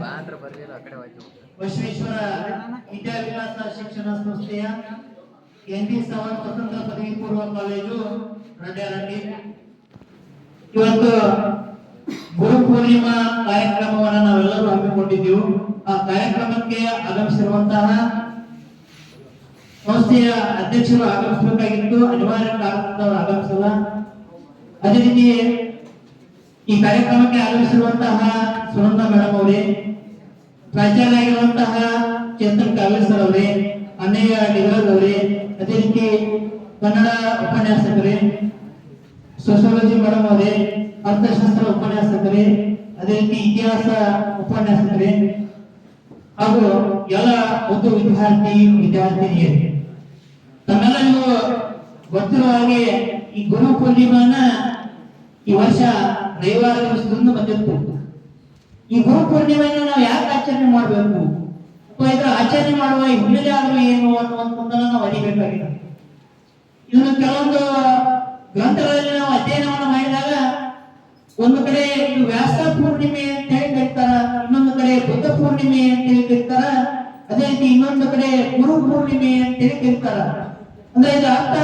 ಬಾ ಅಂದ್ರೆ ಬರ್ಲಿಲ್ಲ ಆ ಕಡೆ ಹೋಯ್ತು. ಬಸವೇಶ್ವರ ವಿದ್ಯಾವಿಲಾಸ ಶಿಕ್ಷಣ ಸಂಸ್ಥೆಯ ಎನ್ ಡಿ ಸಾವಂತ್ ಸ್ವತಂತ್ರ ಪದವಿ ಪೂರ್ವ ಕಾಲೇಜು ರಡ್ಯಾರಡ್ಡಿ ಇವತ್ತು ಗುರು ಪೂರ್ಣಿಮಾ ಕಾರ್ಯಕ್ರಮವನ್ನು ನಾವೆಲ್ಲರೂ ಹಮ್ಮಿಕೊಂಡಿದ್ದೆವು. ಆ ಕಾರ್ಯಕ್ರಮಕ್ಕೆ ಆಗಮಿಸಿರುವಂತಹ ಸಂಸ್ಥೆಯ ಅಧ್ಯಕ್ಷರು ಆಗಮಿಸಬೇಕಾಗಿತ್ತು. ಅನಿವಾರ್ಯ ಕಾರಣದಿಂದ ಅವರು ಆಗಮಿಸಲ್ಲ. ಅದೇ ರೀತಿ ಈ ಕಾರ್ಯಕ್ರಮಕ್ಕೆ ಆಗಮಿಸಿರುವಂತಹ ಸುನಂದ ಮೇಡಮ್ ಅವರೇ ಪ್ರಾಚಾರ್ಯ ಆಗಿರುವಂತಹ ಚೇತನ್ ಕಾವೇಶ್ವರ್ ಅವರೇ ಅಣ್ಣಯ್ಯ ಡಿಗರ್ ಅವರೇ, ಅದೇ ರೀತಿ ಕನ್ನಡ ಉಪನ್ಯಾಸಕರೇ ಸೋಶಿಯಾಲಜಿ ಮೇಡಮ್ ಅವರೇ, ಅರ್ಥಶಾಸ್ತ್ರ ಉಪನ್ಯಾಸಕರೇ, ಅದೇ ರೀತಿ ಇತಿಹಾಸ ಉಪನ್ಯಾಸಕರೇ, ಹಾಗೂ ಎಲ್ಲ ಒಂದು ವಿದ್ಯಾರ್ಥಿ, ವಿದ್ಯಾರ್ಥಿನಿಯರು. ತಮ್ಮೆಲ್ಲರಿಗೂ ಗೊತ್ತಿರುವ ಹಾಗೆ ಈ ಗುರು ಪೂರ್ಣಿಮಾನ ಈ ವರ್ಷ ರವಿವಾರ ದಿವಸದಿಂದ ಬಂದಿತ್ತು ಈ ಗುರು ಪೂರ್ಣಿಮೆಯನ್ನು ನಾವು ಯಾಕೆ ಆಚರಣೆ ಮಾಡಬೇಕು? ಅಥವಾ ಇದರ ಆಚರಣೆ ಮಾಡುವ ಹಿನ್ನೆಲೆ ಆದ್ರೂ ಏನು ಅನ್ನುವಂಥದ್ದನ್ನ ನಾವು ಅರಿಬೇಕಾಗಿಲ್ಲ ಇದನ್ನು ಕೆಲವೊಂದು ಗ್ರಂಥಗಳಲ್ಲಿ ನಾವು ಅಧ್ಯಯನವನ್ನು ಮಾಡಿದಾಗ ಒಂದು ಕಡೆ ಇದು ವ್ಯಾಸ ಪೂರ್ಣಿಮೆ ಅಂತ ಹೇಳಿ ಇನ್ನೊಂದು ಕಡೆ ಬುದ್ಧ ಪೂರ್ಣಿಮೆ ಅಂತ ಹೇಳಿ ಅದೇ ರೀತಿ ಇನ್ನೊಂದು ಕಡೆ ಗುರು ಪೂರ್ಣಿಮೆ ಅಂತ ಹೇಳಿ ಕರೀತಾರ ಅಂದ್ರೆ ಇದರ ಅರ್ಥ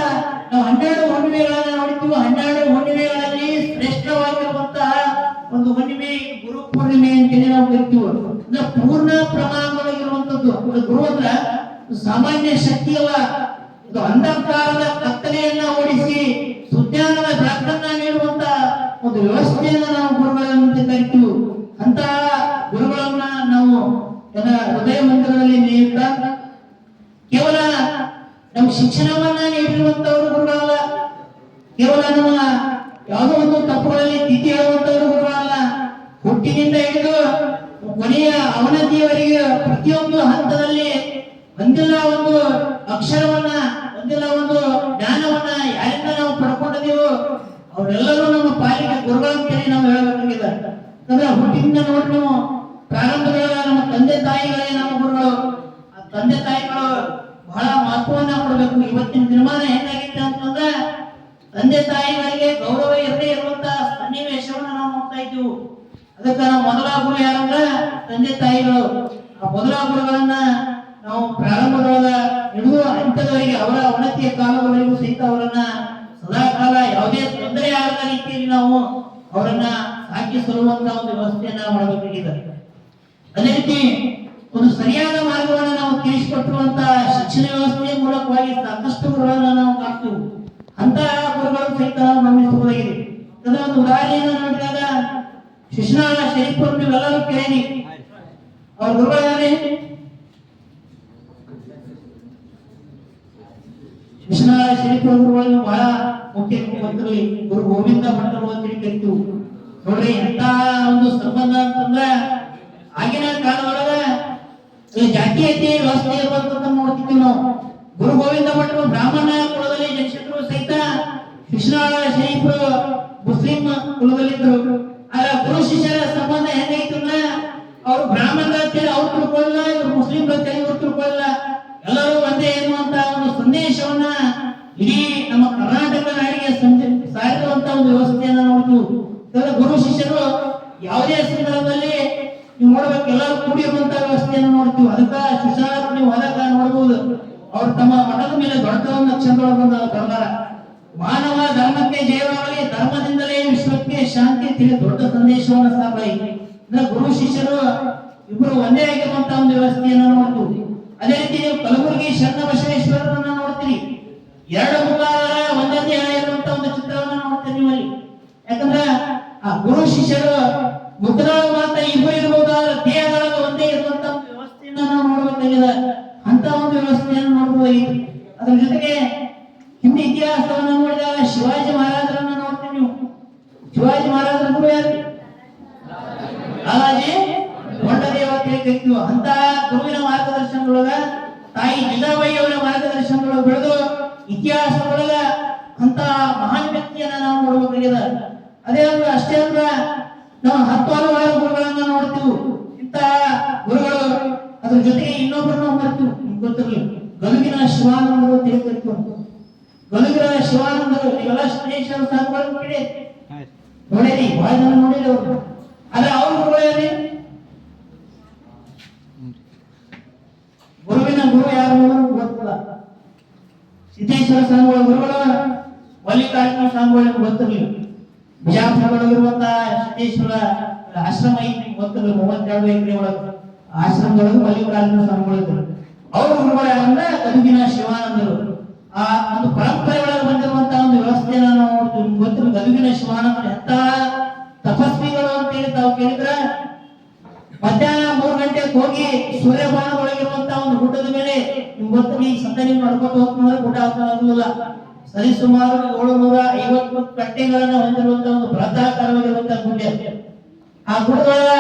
ನಾವು ಹನ್ನೆರಡು ಹುಣ್ಣಿಮೆಗಳನ್ನ ನೋಡಿದ್ದೀವಿ ಹನ್ನೆರಡು ಹುಣ್ಣಿಮೆಗಳಲ್ಲಿ ಪೂರ್ಣಿಮೆ ಅಂತೇಳಿ ನಾವು ಕರಿತೀವಿ ಅಂದ್ರೆ ಪೂರ್ಣ ಪ್ರಮಾಣವಾಗಿರುವಂತದ್ದು ಅಂದ್ರೆ ಗುರು ಅಂದ್ರ ಸಾಮಾನ್ಯ ಶಕ್ತಿ ಅಲ್ಲ. ಇದು ಅಂಧಕಾರದ ಕತ್ತಲೆಯನ್ನ ಓಡಿಸಿ ಸುಜ್ಞಾನದ ಬೆಳಕನ್ನ ನೀಡುವಂತ ಒಂದು ವ್ಯವಸ್ಥೆಯನ್ನ ನಾವು ಗುರುಗಳಂತೆ ಕರಿತೀವಿ ಅಂತಹ ಗುರುಗಳನ್ನ ನಾವು ಹೃದಯ ಮಂದಿರದಲ್ಲಿ ನೀಡ ಕೇವಲ ನಮ್ಮ ಶಿಕ್ಷಣವನ್ನ ನೀಡಿರುವಂತವರು ಗುರುಗಳಲ್ಲ. ಕೇವಲ ನಮ್ಮ ಯಾವುದೋ ಒಂದು ತಪ್ಪುಗಳಲ್ಲಿ ತಿಥಿ ಹೇಳುವಂತವರು ಗುರುಗಳಲ್ಲ ಹುಟ್ಟಿನಿಂದ ಹಿಡಿದು ಕೊನೆಯ ಅವನತಿಯವರಿಗೆ ಪ್ರತಿಯೊಂದು ಹಂತದಲ್ಲಿ ಒಂದಿಲ್ಲ ಒಂದು ಅಕ್ಷರವನ್ನ, ಒಂದಿಲ್ಲ ಒಂದು ಜ್ಞಾನವನ್ನ ಯಾರಿಂದ ನಾವು ಪಡ್ಕೊಂಡಿದೀವೋ ಅವರೆಲ್ಲರೂ ನಮ್ಮ ಪಾಲಿಗೆ ಗುರುಗಳಂತೇಳಿ ನಾವು ಹೇಳಬೇಕಾಗಿದೆ. ಯಾಕಂದ್ರೆ ಹುಟ್ಟಿನಿಂದ ನೋಡಿ ನಾವು ಪ್ರಾರಂಭದೊಳಗ ನಮ್ಮ ತಂದೆ ತಾಯಿಗಳೇ ನಮ್ಮ ಗುರುಗಳು. ಆ ತಂದೆ ತಾಯಿಗಳು ಬಹಳ ಮಹತ್ವವನ್ನ ಕೊಡಬೇಕು. ಇವತ್ತಿನ ದಿನಮಾನ ಹೆಂಗಾಗಿತ್ತು ಅಂತಂದ್ರೆ ತಂದೆ ತಾಯಿಗಳಿಗೆ ಗೌರವ ಇರದೇ ಇರುವಂತಹ ಸನ್ನಿವೇಶವನ್ನು ನಾವು ನೋಡ್ತಾ ಇದ್ದೀವಿ. ಅದಕ್ಕೆ ನಾವು ಮೊದಲ ಗುರು ಯಾರಂದ್ರ ತಂದೆ ತಾಯಿಗಳು. ಆ ಮೊದಲ ಗುರುಗಳನ್ನ ನಾವು ಪ್ರಾರಂಭದೊಳಗ ಹಿಡಿದು ಅಂಥದವರಿಗೆ ಅವರ ಉನ್ನತಿಯ ಕಾಲದವರೆಗೂ ಸಹಿತ ಅವರನ್ನ ಸದಾ ಕಾಲ ಯಾವುದೇ ತೊಂದರೆ ಆಗದ ರೀತಿಯಲ್ಲಿ ನಾವು ಅವರನ್ನ ಸಾಕಿ ಸಲ್ಲುವಂತ ಒಂದು ವ್ಯವಸ್ಥೆಯನ್ನ ಮಾಡಬೇಕಾಗಿದೆ. ಅದೇ ರೀತಿ ಒಂದು ಸರಿಯಾದ ಮಾರ್ಗವನ್ನು ನಾವು ತಿಳಿಸಿಕೊಟ್ಟಿರುವಂತ ಶಿಕ್ಷಣ ವ್ಯವಸ್ಥೆಯ ಮೂಲಕವಾಗಿ ಸಾಕಷ್ಟು ಗುರುಗಳನ್ನ ನಾವು ಕಾಣ್ತೀವಿ. ಅಂತ ಗುರುಗಳು ಸಹಿತ ನಾವು ಗಮನಿಸಬಹುದಾಗಿದೆ ಅದರ ಒಂದು ಉದಾಹರಣೆಯನ್ನು ನೋಡಿದಾಗ ಶಿಶುನಾಳ ಶರೀಫ್ ನೀವೆಲ್ಲರೂ ಕೇಳಿ. ಅವ್ರ ಗುರುಗಳೇ ಶಿಶುನಾಳ ಶರೀಫ್ ಗುರುಗಳನ್ನು ಬಹಳ ಮುಖ್ಯ ಮುಖ್ಯಮಂತ್ರಿ ಗುರು ಗೋವಿಂದ ಭಟ್ಟರು ಅಂತ ಕರಿತು ನೋಡ್ರಿ ಎಂತ ಒಂದು ಸಂಬಂಧ ಅಂತಂದ್ರ, ಆಗಿನ ಕಾಲ ಕಾಲದೊಳಗ ಈ ಐತಿ ವ್ಯವಸ್ಥೆ ಇರುವಂತ ನೋಡ್ತಿದ್ವಿ ನಾವು. ಗುರು ಗೋವಿಂದ ಭಟ್ಟರು ಬ್ರಾಹ್ಮಣ ಕುಲದಲ್ಲಿ ಜನಿಸಿದ್ರು ಸಹಿತ ಕೃಷ್ಣಾಳ ಶರೀಫರು ಮುಸ್ಲಿಂ ಕುಲದಲ್ಲಿದ್ರು ಆಗ ಗುರು ಶಿಷ್ಯರ ಸಂಬಂಧ ಹೆಂಗೈತು ಅಂದ್ರೆ, ಅವ್ರು ಬ್ರಾಹ್ಮಣರ ಅಂತೇಳಿ ಅವ್ರು ತಿಳ್ಕೊಳ್ಳಲ್ಲ ಇವ್ರು ಮುಸ್ಲಿಂ ಅಂತೇಳಿ ಇವ್ರು ತಿಳ್ಕೊಳ್ಳಲ್ಲ ಎಲ್ಲರೂ ಒಂದೇ ಎನ್ನುವಂತ ಒಂದು ಸಂದೇಶವನ್ನ ಇಡೀ ನಮ್ಮ ಕರ್ನಾಟಕ ನಾಡಿಗೆ ಸಾರಿರುವಂತ ಒಂದು ವ್ಯವಸ್ಥೆಯನ್ನ ನೋಡ್ತು ಗುರು ಶಿಷ್ಯರು ಯಾವುದೇ ಸಂದರ್ಭದಲ್ಲಿ ನೀವು ನೋಡ್ಬೇಕು, ಎಲ್ಲರೂ ಕೂಡಿರುವಂತ ವ್ಯವಸ್ಥೆಯನ್ನು ನೋಡ್ತೀವಿ. ಅದಕ್ಕೆ ಶಿಷ್ಯರು ನೀವು ಹೊಲಕ ನೋಡ್ಬೋದು. ಅವ್ರು ತಮ್ಮ ಮಠದ ಮೇಲೆ ದೊಡ್ಡ ಒಂದು ಚಂದ್ರೊಳಗೊಂದು ತಿಳಿ ದೊಡ್ಡ ಸಂದೇಶವನ್ನು ಅಂದ್ರೆ ಗುರು ಶಿಷ್ಯರು ಇಬ್ಬರು ಒಂದೇ ಆಗಿರುವಂತ ಒಂದು ವ್ಯವಸ್ಥೆಯನ್ನು ನೋಡ್ತೀವಿ. ಅದೇ ರೀತಿ ನೀವು ಕಲಬುರಗಿ ಶರಣ ಬಸವೇಶ್ವರರನ್ನ ನೋಡ್ತೀರಿ. ಎರಡು ಮುಖಾರ ಒಂದೊಂದೇ ಆಗಿರುವಂತ ಒಂದು ಚಿತ್ರವನ್ನು ನೋಡ್ತೀರಿ ನೀವು ಅಲ್ಲಿ. ಯಾಕಂದ್ರೆ ಆ ಗುರು ಶಿಷ್ಯರು ಮುದ್ರಾ ಮಾತ್ರ ಇಬ್ಬರು ಇರಬಹುದಾದ ದೇಹದೊಳಗೆ ಒಂದೇ ಇರುವಂತ ವ್ಯವಸ್ಥೆಯನ್ನ ನಾವು ನೋಡಬೇಕಾಗಿದೆ. ಅಂತ ಒಂದು ವ್ಯವಸ್ಥೆಯನ್ನು ನೋಡ್ಬೋದಾಗಿದೆ ಅದ್ರ ಜೊತೆಗೆ ಹಿಂದೆ ಇತಿಹಾಸವನ್ನ ನೋಡಿದಾಗ ಶಿವಾಜಿ ಮಹಾರಾಜರನ್ನ ನೋಡ್ತೀವಿ ನೀವು ಶಿವಾಜಿ ಮಹಾರಾಜರ ಗುರು ಯಾರು ಕೊಂಡದೇವ ಅಂತ ಹೇಳಿ ಕರಿತೀವಿ ಅಂತ ಗುರುವಿನ ಮಾರ್ಗದರ್ಶನದೊಳಗ, ತಾಯಿ ಜಿಜಾಬಾಯಿ ಅವರ ಮಾರ್ಗದರ್ಶನದೊಳಗ ಬೆಳೆದು ಇತಿಹಾಸದೊಳಗ ಅಂತ ಮಹಾನ್ ವ್ಯಕ್ತಿಯನ್ನ ನಾವು ನೋಡಬೇಕಾಗಿದೆ ಅದೇ ಅಂದ್ರೆ ಅಷ್ಟೇ ಅಲ್ಲ, ನಾವು ಹತ್ತಾರು ವಾರ ಗುರುಗಳನ್ನ ನೋಡ್ತೀವಿ. ಇಂತ ಗುರುಗಳು ಅದ್ರ ಜೊತೆಗೆ ಇನ್ನೊಬ್ಬರನ್ನ ಮರ್ತೀವಿ ನಿಮ್ಗೆ ಗೊತ್ತಿರಲಿ, ಗಲುಗಿನ ಶಿವಾನಂದರು ಕರಿತೀವಿ ಗಲುಗಿನ ಶಿವಾನಂದರು ಎಲ್ಲ ಸ್ಟೇಷನ್ ಸಾಂಗ್ಗಳು ನೋಡಿ ಬಹಳ ಜನ ನೋಡಿರಿ ಅವ್ರು. ಆದ್ರೆ ಅವ್ರ ಗುರು ಏನಿ ಗುರುವಿನ ಗುರು ಯಾರು ಗೊತ್ತಿಲ್ಲ. ಸಿದ್ದೇಶ್ವರ ಸ್ವಾಮಿಗಳ ಗುರುಗಳು, ಮಲ್ಲಿಕಾರ್ಜುನ ಸ್ವಾಮಿಗಳು ಗೊತ್ತಿರಲಿಲ್ಲ. ಬಿಜಾಪುರದೊಳಗಿರುವಂತಹ ಸಿದ್ದೇಶ್ವರ ಆಶ್ರಮ ಐತಿ ಗೊತ್ತಿಲ್ಲ, ಮೂವತ್ತೆರಡು ಎಕರೆ ಒಳಗೆ. ಆಶ್ರಮದೊಳಗೆ ಮಲ್ಲಿಕಾರ್ಜುನ ಸ್ವಾಮಿಗಳು ಅವ್ರ ಗುರುಗಳು ಯಾರಂದ್ರೆ ಕದುಗಿನ ಶಿವಾನಂದರು. ಆ ಒಂದು ಪರಂಪರೆ ನಿಮ್ಗೆ ನೀವು ಈ ಸತನಿ ನಡ್ಕೊಂಡು ಊಟ ಹಾಕೋದಿಲ್ಲ ಸರಿ, ಸುಮಾರು ಏಳುನೂರ ಐವತ್ತು ಕಟ್ಟೆಗಳನ್ನ ಹೊಂದಿರುವಂತ ಒಂದು ಬೃಹದಾಕಾರವಾಗಿರುವಂತಹ ಗುಡ್ಡೆ ಆ ಗುಡ್ಡಗಳ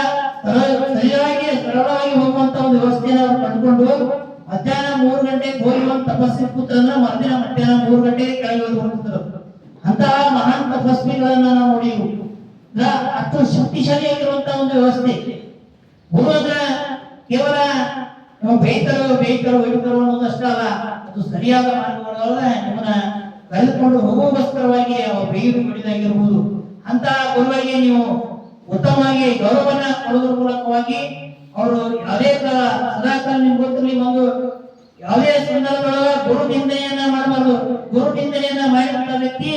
ಸರಿಯಾಗಿ, ಸರಳವಾಗಿ ಹೋಗುವಂತ ಒಂದು ವ್ಯವಸ್ಥೆಯನ್ನು ಅವರು ಕಂಡುಕೊಂಡು ಮಧ್ಯಾಹ್ನ ಮೂರು ಗಂಟೆ ಹೋಗಿ ಒಂದು ತಪಸ್ಸಿ ಕೂತಂದ್ರೆ ಮಧ್ಯಾಹ್ನ ಮಧ್ಯಾಹ್ನ ಮೂರು ಗಂಟೆಗೆ ಕೆಳಗೆ ಹೋಗಿ ಹೋಗ್ತಿದ್ರು ಅಂತಹ ಮಹಾನ್ ತಪಸ್ವಿಗಳನ್ನ ನಾವು ನೋಡಿವು ಅಷ್ಟು ಶಕ್ತಿಶಾಲಿಯಾಗಿರುವಂತಹ ಒಂದು ವ್ಯವಸ್ಥೆ. ಅಂದ್ರೆ ಕೇವಲ ನಾವು ಬೇಯ್ತರೋ ಬೇಯ್ತರೋ ಬೇಯ್ತರೋ ಅನ್ನೋದಷ್ಟೇ ಅಲ್ಲ. ಅದು ಸರಿಯಾದ ಮಾರ್ಗಗಳಲ್ಲ ನಿಮ್ಮನ್ನ ಕರೆದುಕೊಂಡು ಹೋಗುವಸ್ಕರವಾಗಿ ಅವ ಬೇಯ್ದು ಬಿಡಿದಾಗಿರ್ಬೋದು ಅಂತ ಗುರುವಾಗಿ ನೀವು ಉತ್ತಮವಾಗಿ ಗೌರವನ ಕೊಡೋದ್ರ ಮೂಲಕವಾಗಿ ಅವರು ಯಾವುದೇ ತರ ಸದಾಕಾಲ ನಿಮ್ಗೆ ಗೊತ್ತಿರಲಿ ಒಂದು ಯಾವುದೇ ಸಂದರ್ಭದೊಳಗ ಗುರು ನಿಂದನೆಯನ್ನ ಮಾಡಬಾರ್ದು. ಗುರು ನಿಂದನೆಯನ್ನ ಮಾಡಿದಂತ ವ್ಯಕ್ತಿ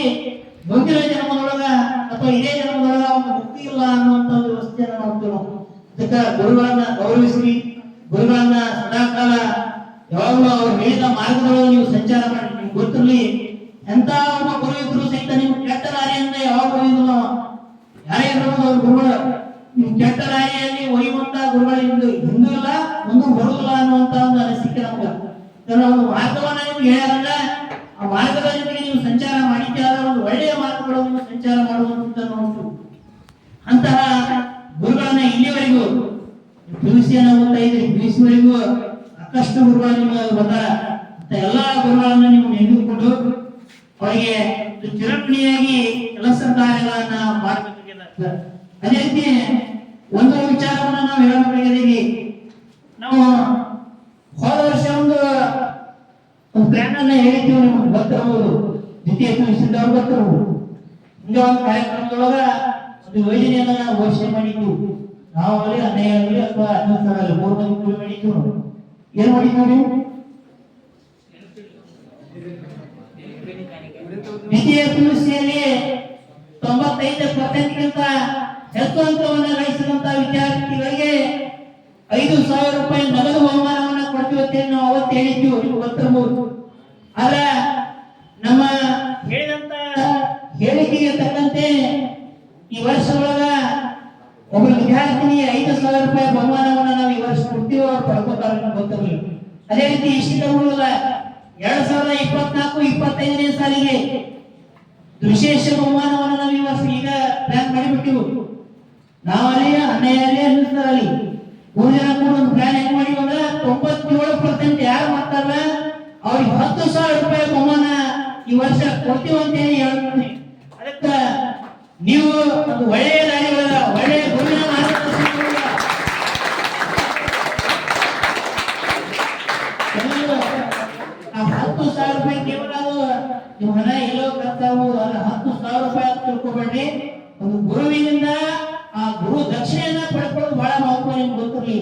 ಮುಂದಿನ ಜನ್ಮದೊಳಗ ಅಥವಾ ಇದೇ ಜನ್ಮದೊಳಗ ಒಂದು ಮುಕ್ತಿ ಇಲ್ಲ ಅನ್ನುವಂತ ಒಂದು ವ್ಯವಸ್ಥೆಯನ್ನ ನೋಡ್ತೀವಿ ನಾವು. ಅದಕ್ಕೆ ಗುರುಗಳನ್ನ ಯಾವಾಗಲೂ ಅವ್ರ ಹೇಳಿದ ಮಾರ್ಗದೊಳಗೆ ನೀವು ಸಂಚಾರ ಮಾಡಿ ನಿಮ್ಗೆ ಗೊತ್ತಿರಲಿ, ಎಂತ ಒಬ್ಬ ಗುರು ಇದ್ರು ಸಹಿತ ನೀವು ಕೆಟ್ಟ ದಾರಿಯಿಂದ ಯಾವಾಗ ಒಯ್ದಿಲ್ಲ ಯಾರೇ ಇರಬಹುದು ಅವ್ರ ಗುರುಗಳು. ನೀವು ಕೆಟ್ಟ ದಾರಿಯಲ್ಲಿ ಒಯ್ಯುವಂತ ಗುರುಗಳು ಇಂದು ಹಿಂದೂ ಇಲ್ಲ ಮುಂದೂ ಬರುದಿಲ್ಲ ಅನ್ನುವಂತ ಒಂದು ಅನಿಸಿಕೆ ನಮ್ಗೆ. ಒಂದು ಮಾರ್ಗವನ್ನ ನಿಮ್ಗೆ ಹೇಳ್ಯಾರಲ್ಲ ಆ ಮಾರ್ಗದ ಜೊತೆಗೆ ನೀವು ಸಂಚಾರ ಮಾಡಿದ್ದೆ ಒಂದು ಒಳ್ಳೆಯ ಮಾರ್ಗಗಳನ್ನು ಸಂಚಾರ ಮಾಡುವಂತ ನೋಡ್ತು ಅಂತಹ ಗುರುಗಳನ್ನ ಇಲ್ಲಿವರೆಗೂ ಪಿಯುಸಿಯನ್ನ ಓದ್ತಾ ಇದ್ರಿ ಪಿಯುಸಿವರೆಗೂ ಸಾಕಷ್ಟು ಗುರುಗಳು ನಿಮಗೆ ಬಂದಾರ ಎಲ್ಲಾ ಗುರುಗಳನ್ನ ನೀವು ನೆನೆದುಕೊಂಡು ಅವರಿಗೆ ಚಿರಪಣಿಯಾಗಿ ಕೆಲಸ ಕಾರ್ಯಗಳನ್ನ ಮಾಡಬೇಕಾಗಿದೆ ಅದೇ ರೀತಿ ಒಂದು ವಿಚಾರವನ್ನ ನಾವು ಹೇಳಬೇಕಾಗಿದ್ದೀವಿ ನಾವು ಹೋದ ವರ್ಷ ಒಂದು ಪ್ಲಾನ್ ಅನ್ನ ಹೇಳಿದ್ದೀವಿ ನಿಮ್ಗೆ, ಗೊತ್ತಿರಬಹುದು. ದ್ವಿತೀಯ ಪಿಯುಸಿದವ್ರು ಗೊತ್ತಿರಬಹುದು. ಹಿಂಗೆ ಒಂದು ಕಾರ್ಯಕ್ರಮದೊಳಗ ಒಂದು ಯೋಜನೆಯನ್ನ ಘೋಷಣೆ ಮಾಡಿದ್ದು ನಾವು ಅಲ್ಲಿ ಆಗಲಿ ಅಥವಾ ಅನ್ಯಸ್ಥ ಮಾಡಿದ್ದು ಮೂರು ಮಂದಿ ನಾವು ಏನ್ ಮಾಡಿದ್ದಾರೆ? ದ್ವಿತೀಯ ಪಿಯುಸಿಯಲ್ಲಿ ತೊಂಬತ್ತೈದು ಪರ್ಸೆಂಟ್ಗಿಂತ ಹೆಚ್ಚು ಅಂಕವನ್ನು ಗಳಿಸಿದಂತ ವಿದ್ಯಾರ್ಥಿಗಳಿಗೆ ಐದು ಸಾವಿರ ರೂಪಾಯಿ ನಗದು ಬಹುಮಾನವನ್ನ ಕೊಡ್ತೀವಿ ಅಂತ ನಾವು ಅವತ್ತು ಹೇಳಿದ್ವಿ ನಿಮ್ಗೆ ಗೊತ್ತಿರಬಹುದು ಆದ್ರೆ ನಮ್ಮ ಹೇಳಿದಂತ ಹೇಳಿಕೆಗೆ ತಕ್ಕಂತೆ ಈ ವರ್ಷ ಒಳಗ ಒಬ್ಬ ವಿದ್ಯಾರ್ಥಿನಿ ಐದು ಸಾವಿರ ರೂಪಾಯಿ ಬಹುಮಾನವನ್ನು ನಾವು ಈ ವರ್ಷ ಕೊಡ್ತೀವಿ ಅಂತ ಗೊತ್ತಿರಲಿಲ್ಲ ಅದೇ ರೀತಿ ಇಷ್ಟ ಉಳಿದ ಎರಡ್ ಸಾವಿರದ ಇಪ್ಪತ್ನಾಲ್ಕು, ಇಪ್ಪತ್ತೈದನೇ ಸಾಲಿಗೆ ವಿಶೇಷ ಬಹುಮಾನವನ್ನು ನಾವು ಇವತ್ತು ಈಗ ಪ್ಲಾನ್ ಮಾಡಿಬಿಟ್ಟಿವು ನಾವಲ್ಲಿ ಅನ್ಯಾಯಲ್ಲಿ ಅನ್ನಿಸ್ತಾರಲ್ಲಿ ಮೂರು ಜನ ಕೂಡ ಒಂದು ಪ್ಲಾನ್ ಹೆಂಗ್ ಮಾಡಿವ ತೊಂಬತ್ತೇಳು ಪರ್ಸೆಂಟ್ ಯಾರು ಮಾಡ್ತಾರ ಅವ್ರಿಗೆ ಹತ್ತು ಸಾವಿರ ರೂಪಾಯಿ ಬಹುಮಾನ ಈ ವರ್ಷ ಕೊಡ್ತೀವಂತೇಳಿ ಹೇಳ್ತೀನಿ ಅದಕ್ಕ ನೀವು ಒಂದು ಒಳ್ಳೆಯ ದಾರಿಗಳ ಒಳ್ಳೆಯ ಗುರುವಿನ ಮಾರ್ಗದರ್ಶನಗಳ ಎಲ್ಲರೂ ಆ ಹತ್ತು ಸಾವಿರ ರೂಪಾಯಿ ಕೇವಲ ಅದು ನೀವು ಹಣ ಎಲ್ಲೋ ಖರ್ಚಾಗುವುದು ಅಲ್ಲ ಹತ್ತು ಸಾವಿರ ರೂಪಾಯಿ ಅಂತ ತಿಳ್ಕೊಬೇಡ್ರಿ ಒಂದು ಗುರುವಿನಿಂದ ಆ ಗುರು ದಕ್ಷಿಣೆಯನ್ನ ಪಡ್ಕೊಳ್ಳೋದು ಬಹಳ ಮಹತ್ವ ನಿಮ್ಗೆ ಗೊತ್ತಿರಲಿ.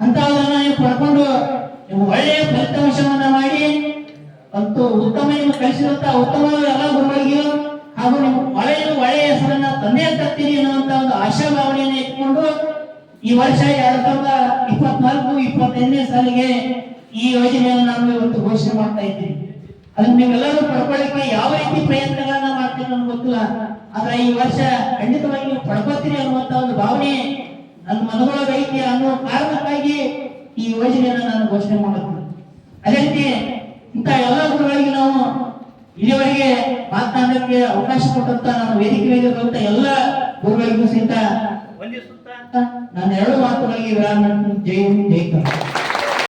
ಅಂತವನ್ನ ನೀವು ಪಡ್ಕೊಂಡು ನೀವು ಒಳ್ಳೆಯ ಫಲಿತಾಂಶವನ್ನ ಮಾಡಿ, ಅಂತೂ ಉತ್ತಮ ನಿಮ್ಗೆ ಕಲಿಸಿದಂತ ಉತ್ತಮ ಎಲ್ಲ ಗುರುಗಳಿಗೂ ಹಾಗೂ ನಿಮ್ಗೆ ಒಳ್ಳೆಯ ಒಳ್ಳೆಯ ಹೆಸರನ್ನ ತಂದೆ ತರ್ತೀರಿ ಅನ್ನುವಂತ ಒಂದು ಆಶಾಭಾವನೆಯನ್ನ ಇಟ್ಕೊಂಡು ಈ ವರ್ಷ ಎರಡ್ ಸಾವಿರದ ಇಪ್ಪತ್ನಾಲ್ಕು ಇಪ್ಪತ್ತೈದನೇ ಸಾಲಿಗೆ ಈ ಯೋಜನೆಯನ್ನು ನಾನು ಇವತ್ತು ಘೋಷಣೆ ಮಾಡ್ತಾ ಇದ್ದೀನಿ ಅದನ್ನ ನೀವೆಲ್ಲರೂ ಪಡ್ಕೊಳ್ಳಿಕ್ಕೆ ಯಾವ ರೀತಿ ಪ್ರಯತ್ನಗಳನ್ನ ಮಾಡ್ತೀರಿ ನನ್ಗೆ ಗೊತ್ತಿಲ್ಲ. ಆದ್ರೆ ಈ ವರ್ಷ ಖಂಡಿತವಾಗಿ ನೀವು ಪಡ್ಕೋತೀರಿ ಅನ್ನುವಂತ ಒಂದು ಭಾವನೆ ನನ್ನ ಮನಗೊಳಗೈತಿ ಐತಿ ಅನ್ನೋ ಕಾರಣಕ್ಕಾಗಿ ಈ ಯೋಜನೆಯನ್ನ ನಾನು ಘೋಷಣೆ ಮಾಡುತ್ತೇನೆ ಅದೇ ರೀತಿ ಇಂಥ ಎಲ್ಲ ಗುರುಗಳಿಗೆ ನಾವು ಇಲ್ಲಿವರೆಗೆ ಮಾತನಾಡಕ್ಕೆ ಅವಕಾಶ ಕೊಟ್ಟಂತ ನಾನು ವೇದಿಕೆ ಮೇಲೆ ಬಂತ ಎಲ್ಲ ಗುರುಗಳಿಗೂ ಸಹಿತ ವಂದಿಸುತ್ತಾ ನಾನು ಎರಡು ಮಾತುಗಳಿಗೆ ವಿರಾಮ. ಜೈ ಜೈ